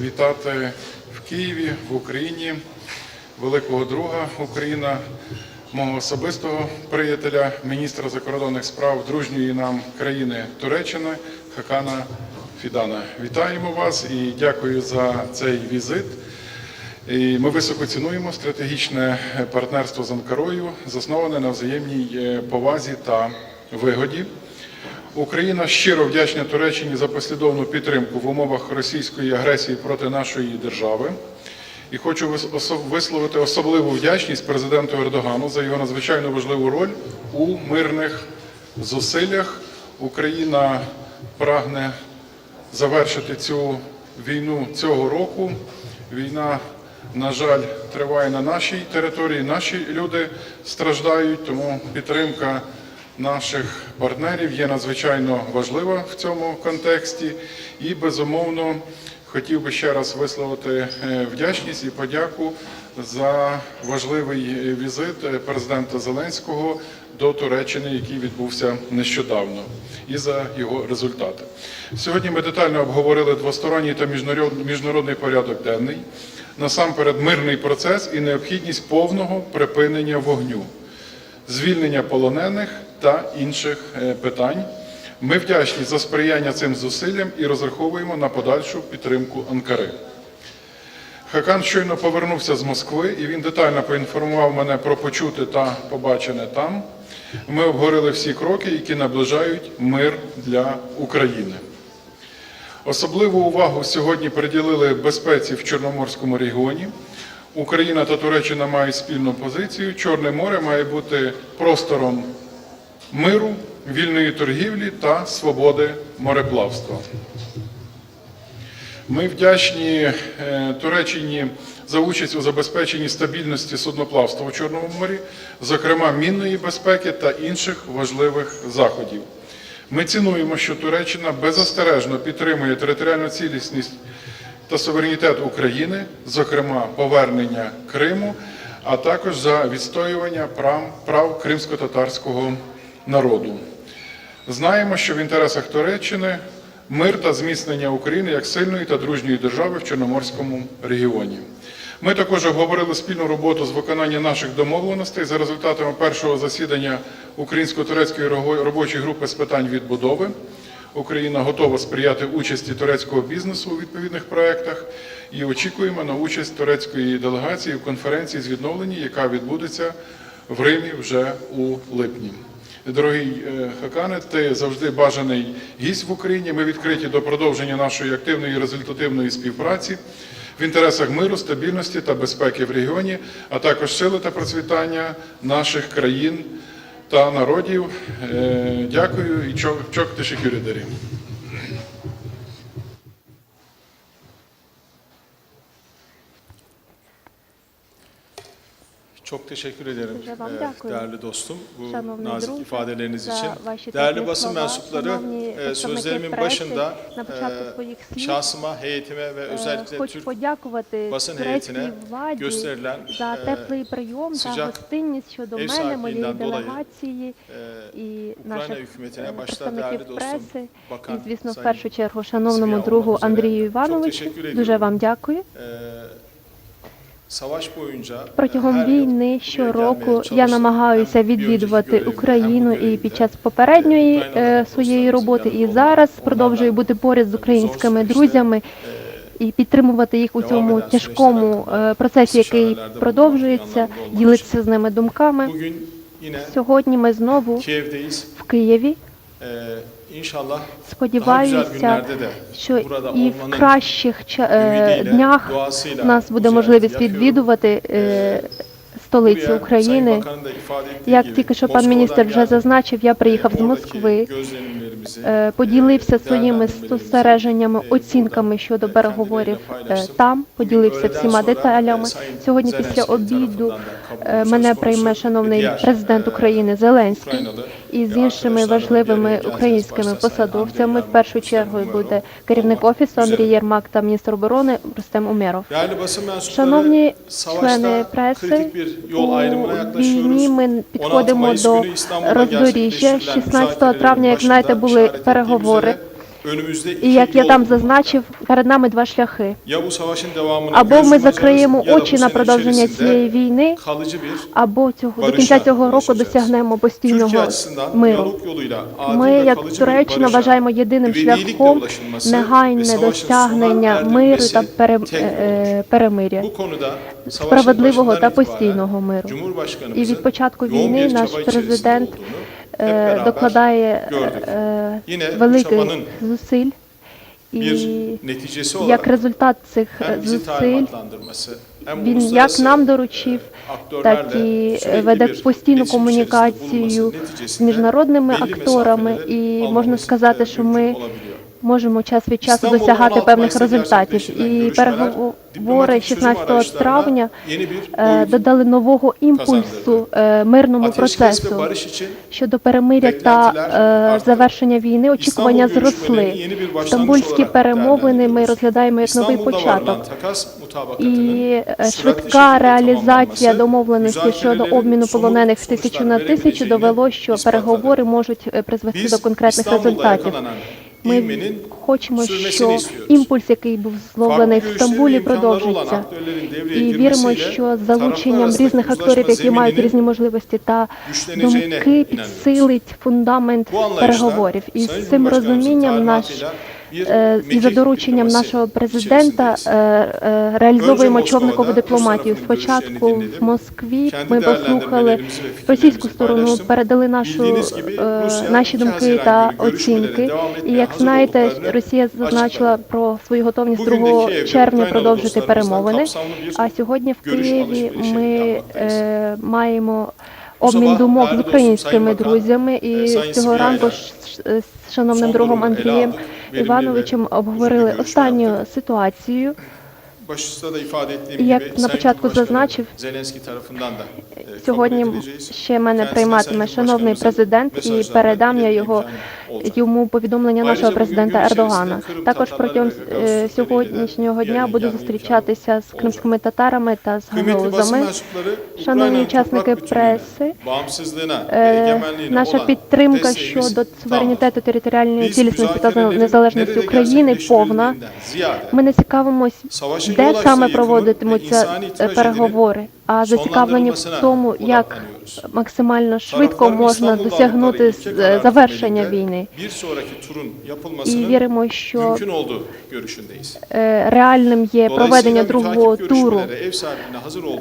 вітати в Києві, в Україні, великого друга Україна, мого особистого приятеля, міністра закордонних справ дружньої нам країни Туреччини Хакана Фідана. Вітаємо вас і дякую за цей візит. І ми високо цінуємо стратегічне партнерство з Анкарою, засноване на взаємній е, повазі та вигоді. Україна щиро вдячна Туреччині за послідовну підтримку в умовах російської агресії проти нашої держави. І хочу вис- висловити особливу вдячність президенту Ердогану за його надзвичайно важливу роль у мирних зусиллях. Україна прагне завершити цю війну цього року. Війна, на жаль, триває на нашій території. Наші люди страждають, тому підтримка наших партнерів є надзвичайно важлива в цьому контексті. І безумовно хотів би ще раз висловити е, вдячність і подяку за важливий е, візит е, президента Зеленського до Туреччини, який відбувся нещодавно, і за його результати. Сьогодні ми детально обговорили двосторонній та міжнарод- міжнародний порядок денний, насамперед мирний процес і необхідність повного припинення вогню звільнення полонених та інших е, питань. Ми вдячні за сприяння цим зусиллям і розраховуємо на подальшу підтримку Анкари. Хакан щойно повернувся з Москви і він детально поінформував мене про почуте та побачене там. Ми обговорили всі кроки, які наближають мир для України. Особливу увагу сьогодні приділили безпеці в Чорноморському регіоні. Україна та Туреччина мають спільну позицію. Чорне море має бути простором миру, вільної торгівлі та свободи мореплавства. Ми вдячні е, Туреччині за участь у забезпеченні стабільності судноплавства у Чорному морі, зокрема мінної безпеки та інших важливих заходів. Ми цінуємо, що Туреччина беззастережно підтримує територіальну цілісність та суверенітет України, зокрема повернення Криму, а також за відстоювання прав, прав кримсько-татарського народу. Знаємо, що в інтересах Туреччини мир та зміцнення України як сильної та дружньої держави в Чорноморському регіоні. Ми також обговорили спільну роботу з виконання наших домовленостей за результатами першого засідання Українсько-турецької робочої групи з питань відбудови. Україна готова сприяти участі турецького бізнесу у відповідних проєктах і очікуємо на участь турецької делегації в конференції з відновлення, яка відбудеться в Римі вже у липні. Дорогий е, Хакане, ти завжди бажаний гість в Україні. Ми відкриті до продовження нашої активної і результативної співпраці в інтересах миру, стабільності та безпеки в регіоні, а також сили та процвітання наших країн та народів. Е, Дякую і чок, чок teşekkür Çok teşekkür ederim e, değerli dostum bu nazik ifadeleriniz için. Değerli basın mensupları e, sözlerimin başında e, şahsıma, heyetime ve е, özellikle Türk basın heyetine gösterilen e, sıcak ev sahipliğinden dolayı e, Ukrayna hükümetine е, başta değerli dostum Bakan Sayın шановному другу Андрію çok Івановичу, teşekkür дуже вам дякую. E, Протягом війни щороку я намагаюся відвідувати Україну і під час попередньої е, своєї роботи, і зараз продовжую бути поряд з українськими друзями e, і підтримувати їх у цьому тяжкому е, процесі, який продовжується, ділитися з ними думками. Сьогодні ми знову в Києві. Сподіваюся, що і в кращих е, днях у нас буде можливість відвідувати Sayın України. Як тільки що пан міністр вже зазначив, я приїхав з Москви. поділився своїми спостереженнями, оцінками щодо переговорів там, поділився всіма деталями. Сьогодні після обіду мене прийме шановний президент України Зеленський і з іншими важливими українськими посадовцями. В першу чергу буде керівник офісу Андрій. Єрмак та міністр оборони Рустем Умєров. Шановні члени преси, у війні ми 16 підходимо до роздоріжжя. gerçekleştirilen 16 müzakerelerin травня, як знаєте, були переговори. І як я там зазначив, перед нами два шляхи. Або ми закриємо очі на продовження цієї війни, або цього до кінця цього року досягнемо постійного миру. Ми, як Туреччина, вважаємо єдиним шляхом негайне досягнення миру та пере- е, перемиря. Справедливого та постійного миру. І від початку війни наш президент е, докладає е, великих зусиль. І як результат цих е, зусиль він як нам доручив, так і веде постійну комунікацію з міжнародними акторами, і можна сказати, e, що ми. Можемо час від часу досягати певних результатів. І переговори diplomatik 16 травня е, додали нового імпульсу е, мирному процесу. Щодо перемиря та е, завершення війни очікування зросли. Стамбульські перемовини ми розглядаємо як новий початок. І швидка реалізація домовленості щодо обміну полонених з тисячу на тисячу довело, що переговори можуть призвести до конкретних результатів. Ми хочемо, що імпульс, який був зловлений в Стамбулі, продовжиться. І віримо, що з залученням різних акторів, які мають різні можливості та думки, підсилить фундамент переговорів. І з цим розумінням наш е, і за дорученням нашого президента е, е, реалізовуємо човникову дипломатію. Спочатку в. Москві ми послухали російську сторону, передали нашу е, наші 2 думки та оцінки. І як знаєте, Росія зазначила про свою готовність Bugün de 2 Kiev'de червня продовжити перемовини. А сьогодні в Києві ми е, маємо обмін думок з українськими друзями, е, і цього ранку з шановним другом Андрієм Івановичем обговорили останню ситуацію. Як на початку зазначив, e, Сьогодні ще мене прийматиме шановний президент, і передам я його йому повідомлення нашого президента Ердогана. Також протягом е, сьогоднішнього дня буду зустрічатися з кримськими татарами та з гагаузами. Шановні учасники преси, Е, Наша підтримка щодо суверенітету, територіальної цілісності та незалежності України повна. Ми не цікавимось, де саме проводитимуться е, переговори, а зацікавлені в тому, як максимально швидко можна досягнути завершення війни. І віримо, що е, реальним є проведення другого туру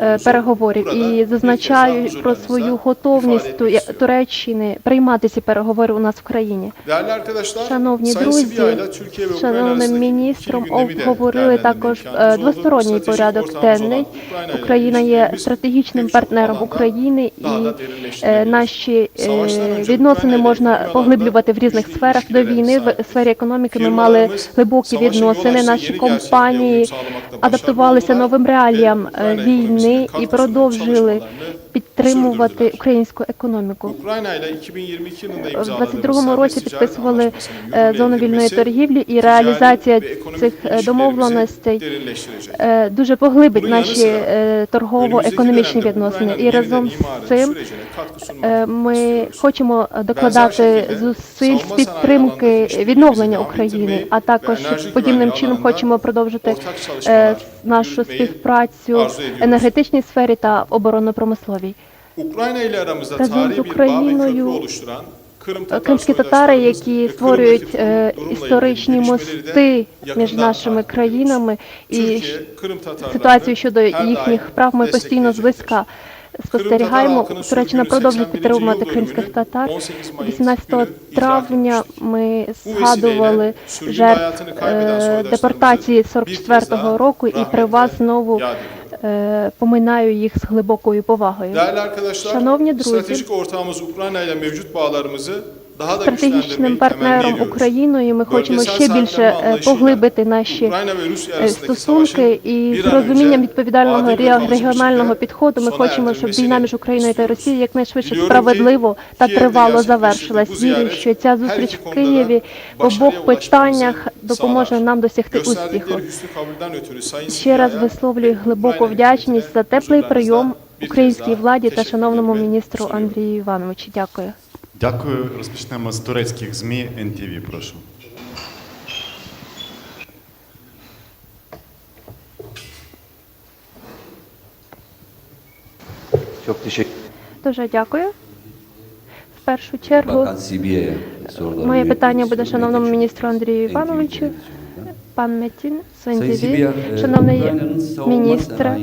е, переговорів. І зазначаю про свою готовність. Туреччини приймати ці переговори у нас в країні. Шановні друзі, шановним міністром обговорили також е, двосторонній порядок денний. Україна є стратегічним партнером України, і е, наші е, відносини можна поглиблювати в різних сферах. До війни в сфері економіки ми мали глибокі відносини. Наші компанії адаптувалися новим реаліям е, війни і продовжили підтримувати українську економіку. Україна ile 2022 yılında В imzaladığımız 22-му році підписували е, зону вільної торгівлі, і реалізація цих е, домовленостей е, дуже поглибить наші sıra е, dönemde відносини. І разом з цим е, ми хочемо докладати зусиль з підтримки відновлення України, а також подібним чином хочемо продовжити е, нашу співпрацю в енергетичній сфері та оборонно-промисловій. Разом tarihi з bir bağ ve köprü Україною Кримські татари, які створюють е, історичні мости між нашими країнами і ситуацію щодо їхніх прав ми постійно зв'язка спостерігаємо. Туреччина продовжує підтримувати кримських татар. 18 травня ми згадували жертв е, депортації 44-го року, і при вас знову е, поминаю їх з глибокою повагою. Şановні друзі, Стратегічним партнером. Україною ми хочемо ще більше е, поглибити наші е, стосунки і з розумінням відповідального регіонального підходу. Ми хочемо, щоб війна між Україною та. Росією якнайшвидше справедливо та тривало завершилась. Вірю, що ця зустріч в Києві в обох питаннях допоможе нам досягти успіху. Ще раз висловлюю глибоку вдячність за теплий прийом українській владі та шановному міністру. Андрію Івановичу. Дякую. Дякую. Розпочнемо з турецьких ЗМІ НТВ, прошу. Дуже дякую. В першу чергу моє питання буде шановному міністру Андрію Івановичу. Пан Метін Сибія, е, шановний sanayinde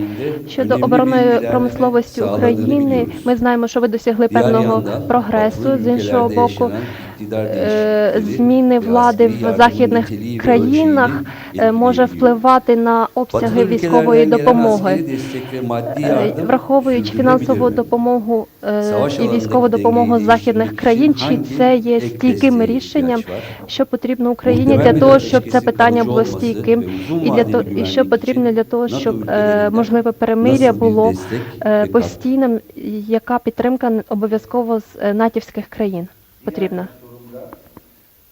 щодо оборонної промисловості України, ми знаємо, що ви досягли певного прогресу. З іншого боку, е, зміни влади в західних країнах е, може впливати на обсяги військової допомоги. Е, Враховуючи фінансову допомогу і військову допомогу західних країн, чи це є стійким рішенням, що потрібно Україні для того, щоб це питання було стійким, і для того, і що потрібно для того, щоб можливе перемир'я було постійним, яка підтримка обов'язково з натівських країн потрібна.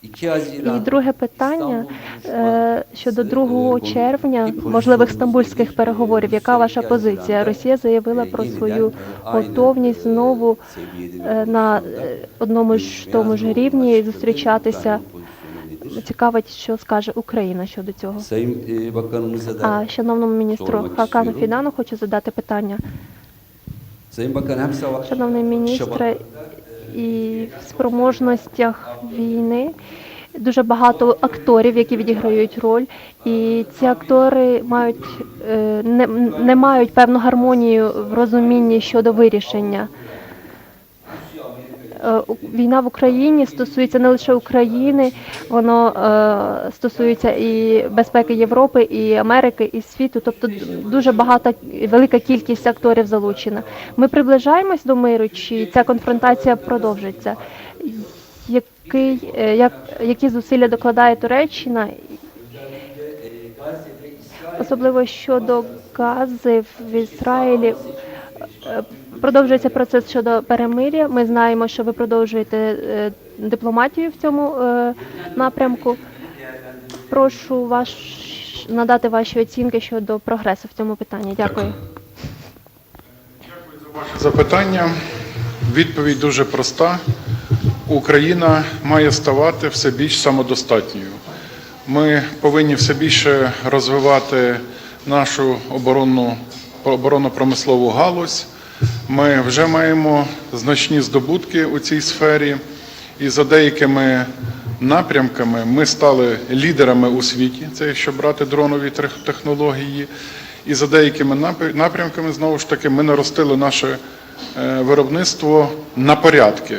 2 І друге питання е, щодо Е, 2 червня можливих стамбульських переговорів. Яка ваша позиція? Росія заявила е, про свою готовність знову е, на е, одному ж тому ж рівні зустрічатися. Цікавить, що скаже Україна щодо цього. Da А шановному міністру Хакану. Фідану хочу задати питання. Шановний міністре, і в спроможностях війни дуже багато акторів, які відіграють роль, і ці актори мають е, не, не мають певну гармонію в розумінні щодо вирішення. Е, Війна в Україні стосується не лише України, воно е, стосується і безпеки Європи, і Америки, і світу. Тобто дуже багата велика кількість акторів залучена. Ми приближаємось до миру, чи ця конфронтація продовжиться? Який, е, як, які зусилля докладає Туреччина? Особливо щодо Гази в Ізраїлі. Продовжується процес щодо перемир'я. Ми знаємо, що ви продовжуєте е, дипломатію в цьому е, напрямку. Прошу ваш надати ваші оцінки щодо прогресу в цьому питанні. Дякую. Дякую за ваше Запитання. Відповідь дуже проста. Україна має ставати все більш самодостатньою. Ми повинні все більше розвивати нашу оборонну оборонно-промислову галузь. Ми вже маємо значні здобутки у цій сфері, і за деякими напрямками ми стали лідерами у світі. Це якщо брати дронові тех- технології. І за деякими напр- напрямками знову ж таки ми наростили наше е, виробництво на порядки.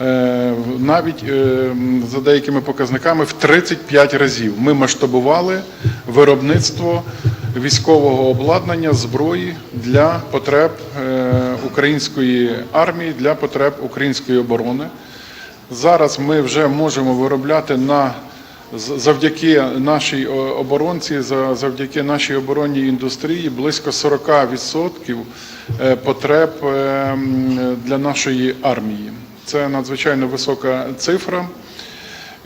Е, Навіть е, за деякими показниками в 35 разів ми масштабували виробництво військового обладнання зброї для потреб е, української армії, для потреб української оборони. Зараз ми вже можемо виробляти на завдяки нашій оборонці, за- завдяки нашій оборонній індустрії близько 40% е, потреб для нашої армії. Це надзвичайно висока цифра.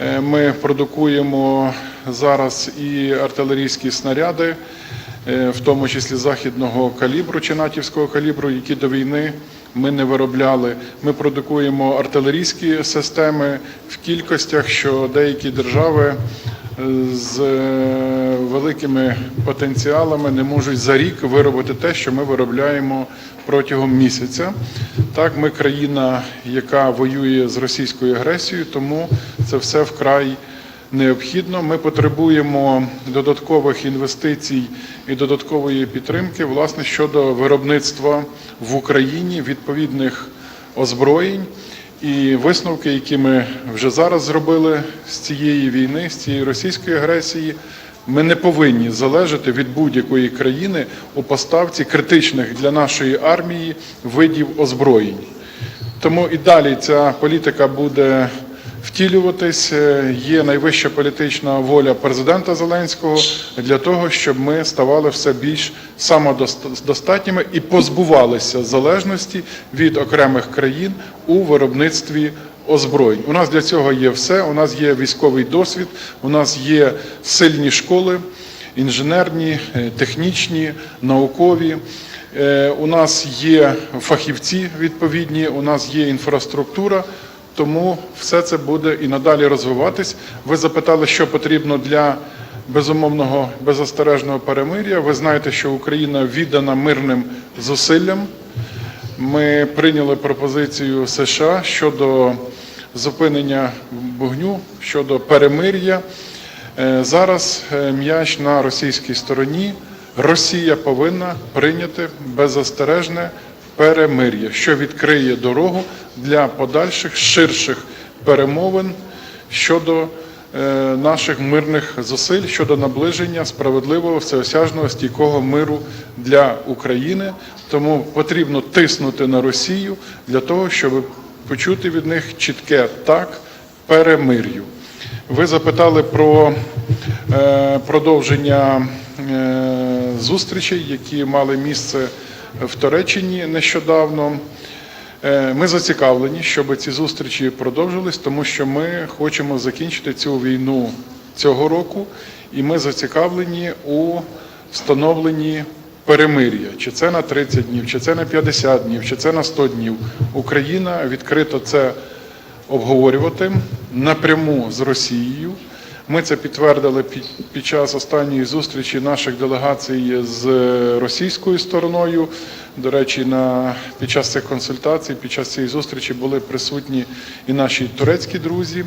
Е, Ми продукуємо зараз і артилерійські снаряди, е, в тому числі західного калібру чи натівського калібру, які до війни ми не виробляли. Ми продукуємо артилерійські системи в кількостях, що деякі держави е, з е, великими потенціалами не можуть за рік виробити те, що ми виробляємо протягом місяця. Так, ми країна, яка воює з російською агресією, тому це все вкрай необхідно. Ми потребуємо додаткових інвестицій і додаткової підтримки, власне, щодо виробництва в Україні відповідних озброєнь. І висновки, які ми вже зараз зробили з цієї війни, з цієї російської агресії, ми не повинні залежати від будь-якої країни у поставці критичних для нашої армії видів озброєнь. Тому і далі ця політика буде втілюватись. Е, Є найвища політична воля президента Зеленського для того, щоб ми ставали все більш самодостатніми і позбувалися залежності від окремих країн у виробництві озброєнь. У нас для цього є все. У нас є військовий досвід, у нас є сильні школи, інженерні, е, технічні, наукові. Е, У нас є фахівці відповідні, у нас є інфраструктура, тому все це буде і надалі розвиватись. Ви запитали, що потрібно для безумовного беззастережного перемир'я. Ви знаєте, що Україна віддана мирним зусиллям. Ми прийняли пропозицію США щодо зупинення вогню, щодо перемир'я. Е, Зараз е, м'яч на російській стороні. Росія повинна прийняти беззастережне перемир'я, що відкриє дорогу для подальших ширших перемовин щодо е, наших мирних зусиль щодо наближення справедливого, всеосяжного, стійкого миру для України. Тому потрібно тиснути на Росію для того, щоб почути від них чітке так перемир'ю. Ви запитали про е, продовження е, зустрічей, які мали місце в Туреччині нещодавно. Е, Ми зацікавлені, щоб ці зустрічі продовжились, тому що ми хочемо закінчити цю війну цього року, і ми зацікавлені у встановленні перемир'я. Чи це на 30 днів, чи це на 50 днів, чи це на 100 днів. Україна відкрито це обговорювати напряму з Росією. Ми це підтвердили під, час останньої зустрічі наших делегацій з російською стороною. До речі, на, під час цих консультацій, під час цієї зустрічі були присутні і наші турецькі друзі.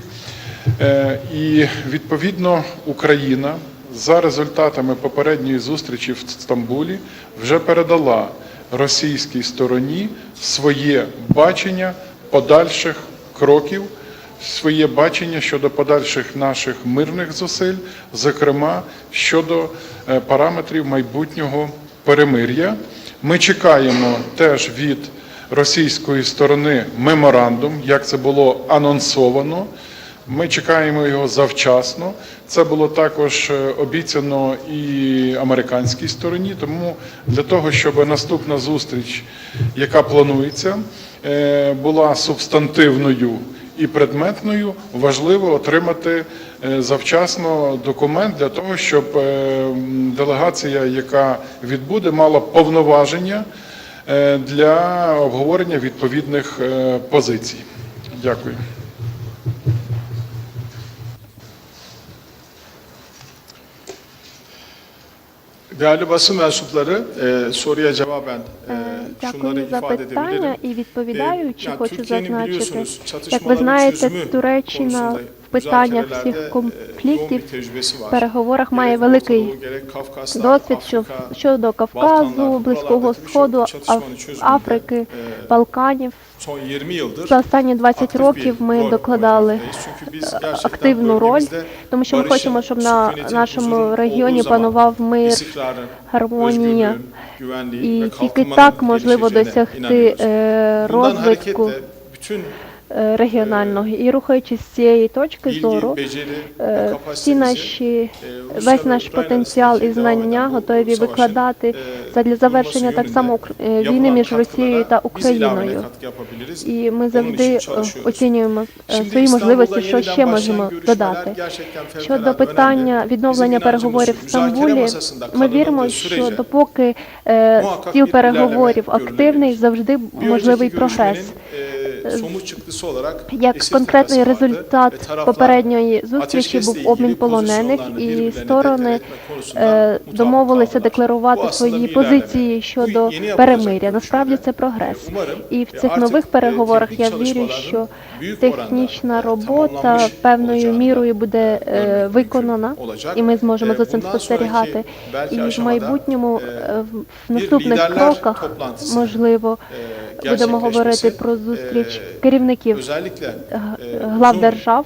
Е, і відповідно Україна за результатами попередньої зустрічі в Стамбулі вже передала російській стороні своє бачення подальших кроків своє бачення щодо подальших наших мирних зусиль, зокрема щодо е, параметрів майбутнього перемир'я. Ми чекаємо теж від російської сторони меморандум, як це було анонсовано. Ми чекаємо його завчасно. Це було також е, обіцяно і американській стороні. Тому для того, щоб наступна зустріч, яка планується, е, була субстантивною і предметною, важливо отримати е, завчасно документ для того, щоб е, делегація, яка відбуде, мала повноваження е, для обговорення відповідних позицій. Дякую. Değerli basın mensupları, e, soruya cevaben e, Дякую за питання і відповідаючи, хочу зазначити, як ви знаєте, Туреччина питаннях всіх e, конфліктів, переговорах має великий досвід щодо Кавказу, Близького Сходу, Африки, e, Балканів. son 20 yıldır За останні 20 aktif bir років ми докладали активну роль, тому що ми хочемо, щоб на нашому регіоні панував мир, гармонія. І тільки так можливо досягти е, розвитку е, регіонального. І рухаючись з цієї точки зору, е, всі наші e, весь наш потенціал і знання готові викладати e, задля завершення так само е, війни між Росією та Україною. І ми завжди е, оцінюємо е, свої можливості, що ще можемо додати. Щодо питання відновлення переговорів в Стамбулі, ми віримо, що допоки е, стіл переговорів активний, завжди можливий прогрес. E, Як конкретний результат попередньої зустрічі був обмін полонених, і сторони е, домовилися декларувати свої позиції щодо перемиря. Насправді це прогрес. e, І в e, цих нових e, переговорах я вірю, що технічна e, робота певною мірою буде е, виконана, і ми зможемо E, за цим спостерігати. І в майбутньому e, е, в- наступних кроках можливо e, будемо говорити про зустріч e, керівників e, глав держав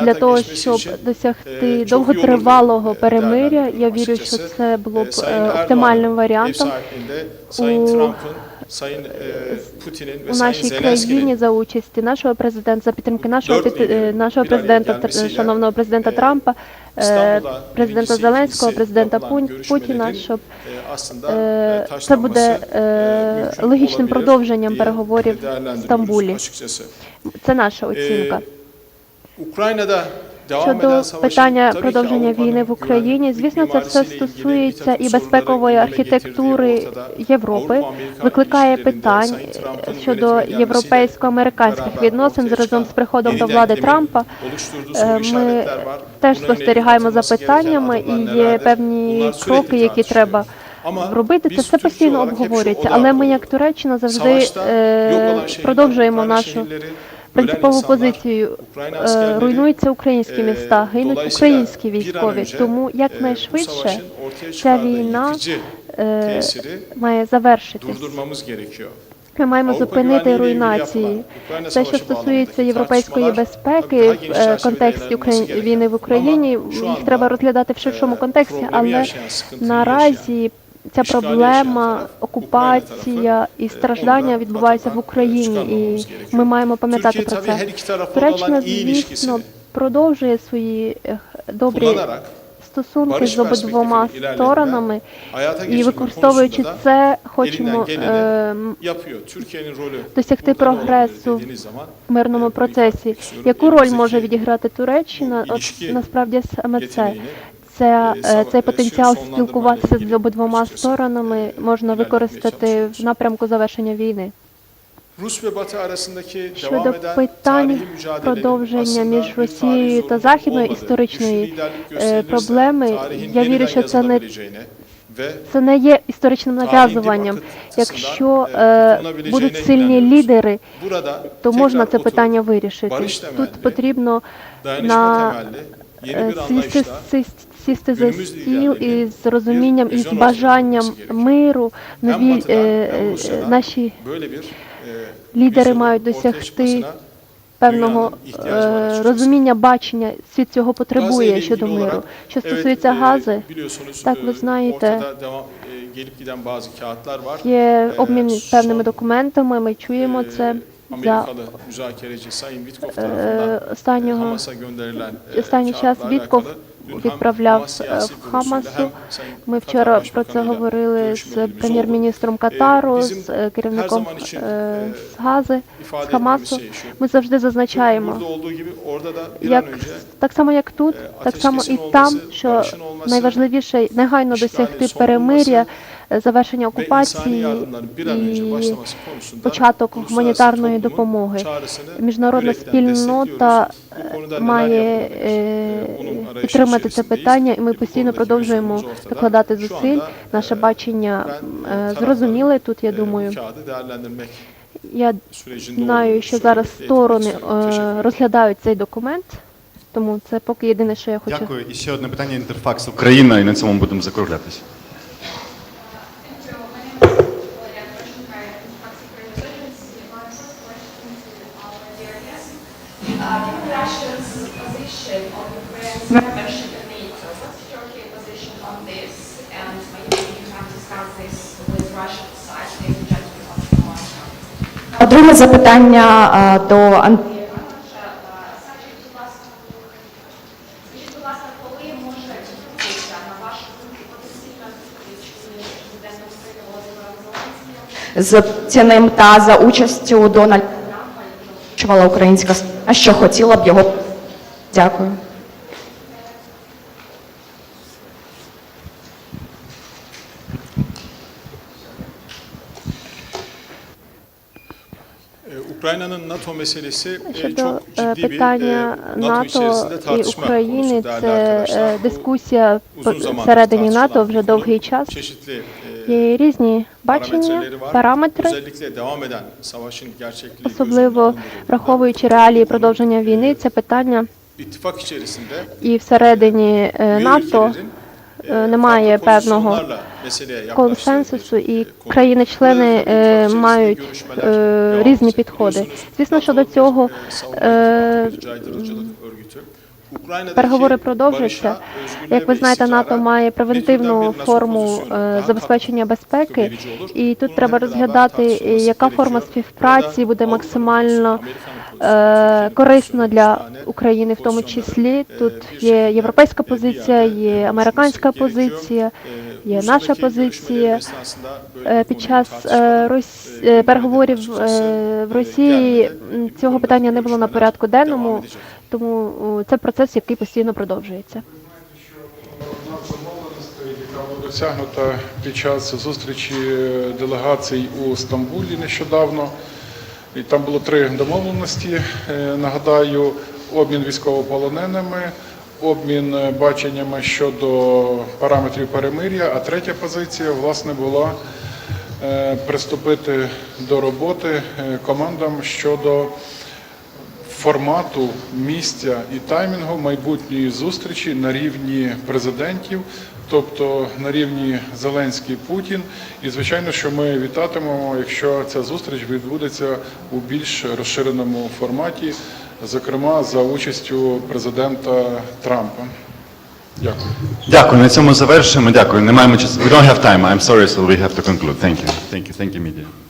для того, щоб досягти е, довготривалого e, перемиря. Я вірю, що це було б E, е, оптимальним варіантом у- E, у нашій країні за участі нашого президента, за підтримки нашого під- е, нашого президента, шановного президента e, Трампа, е, президента Зеленського, президента Путіна, щоб e, е, це буде е, e, логічним продовженням переговорів в Стамбулі. Це наша оцінка. Е, devam Щодо питання продовження війни в Україні, звісно, це все стосується і безпекової архітектури. Європи, викликає питань щодо європейсько-американських відносин разом з приходом до влади Трампа. Е, Ми теж спостерігаємо за питаннями, і є певні кроки, які треба робити, це все постійно обговорюється. Але ми, як Туреччина, завжди е, продовжуємо нашу принципову позицію. Е, Руйнуються українські е, міста, гинуть українські військові. Тому e, якнайшвидше ця війна е, має завершитись. Ми маємо зупинити руйнації. Те, що стосується європейської безпеки в е, контексті ele alınması Украї- війни в. Україні, їх треба розглядати в ширшому е, контексті, але наразі ця проблема, окупація і е, страждання відбуваються в Україні, і ми маємо пам'ятати про це. Туреччина, звісно, продовжує свої е, добрі стосунки з обидвома сторонами, і використовуючи це, хочемо е, досягти прогресу в мирному е, процесі. Яку роль може відіграти Туреччина? От насправді саме це. Це, е, цей потенціал спілкуватися з обидвома сторонами е, можна використати в напрямку завершення війни. Щодо питань продовження між Росією та Західною історичної е, проблеми, я вірю, що це не це не є історичним нав'язуванням. Якщо е, будуть сильні лідери, то можна це питання вирішити. Тут потрібно на bir сісти, за стіл liderlerinin із розумінням і з бажанням миру, нові е, е, наші e, лідери мають досягти певного е, розуміння, бачення. Світ цього потребує щодо миру. Що стосується e, гази, так ви e, знаєте, e, є Е, обмін певними документами. Ми чуємо e, це за е, e, останнього e, останній час Вітков відправляв е, в Хамасу. Ми вчора про це говорили з прем'єр-міністром Е, Катару, з е, керівником е, е, з Гази, з Хамасу. Ми завжди зазначаємо, як так само як тут, е, так само і там, що найважливіше негайно досягти перемир'я, е, завершення окупації і початок гуманітарної допомоги. Міжнародна спільнота має е, Е, arayışı підтримати це питання, і ми E, постійно продовжуємо докладати зусиль. Наше бачення е, зрозуміле тут, я думаю. Я знаю, що зараз сторони е, розглядають цей документ, тому це поки єдине, що я хочу. Дякую. І ще одне питання інтерфакс Україна, і на цьому будемо закруглятися. Given Russia's position on Ukraine's membership in NATO, what's Turkey's position on this? And maybe you have discussed this with Russian side, gentlemen of the Moscow. Друге запитання до Андрія. Івановича, скажіть, будь ласка, скажіть, будь ласка, коли може відбутися, на вашу думку, потенційна зустріч між президентом України Володимиром Зеленським з цінним та за участю Дональда Озвучувала українська сторона, що хотіла б його. Дякую. Ukrayna'nın NATO meselesi e, Щодо çok е, ciddi bir питання e, NATO НАТО içerisinde і tartışma України, konusu це е, дискусія всередині НАТО вже довгий час. Çeşitli e, Є різні бачення, параметри, особливо враховуючи реалії продовження війни. Це питання і всередині е, НАТО e, е, немає певного консенсусу, і e, країни-члени е, мають е, різні підходи. Звісно, щодо цього e, е, переговори продовжуються. Як ви знаєте, НАТО має превентивну форму е, забезпечення безпеки, і тут треба розглядати, яка форма співпраці буде максимально е, корисна для України в тому числі. Тут є європейська позиція, є американська позиція, є наша позиція. Е, Під час е, переговорів в Росії цього питання не було на порядку денному, тому це процес, який постійно продовжується. Досягнута під час зустрічі делегацій у Стамбулі нещодавно. І там було три домовленості. Е, Нагадаю, обмін військовополоненими, обмін е, баченнями щодо параметрів перемир'я. А третя позиція, власне, була е, приступити до роботи командам щодо формату, місця і таймінгу майбутньої зустрічі на рівні президентів, тобто на рівні Зеленський Путін. І звичайно, що ми вітатимемо, якщо ця зустріч відбудеться у більш розширеному форматі, зокрема за участю президента Трампа. Дякую. Дякую, на цьому завершимо. Дякую. Не маємо часу. We don't have time. I'm sorry, so we have to conclude. Thank you. Thank you. Thank you, media.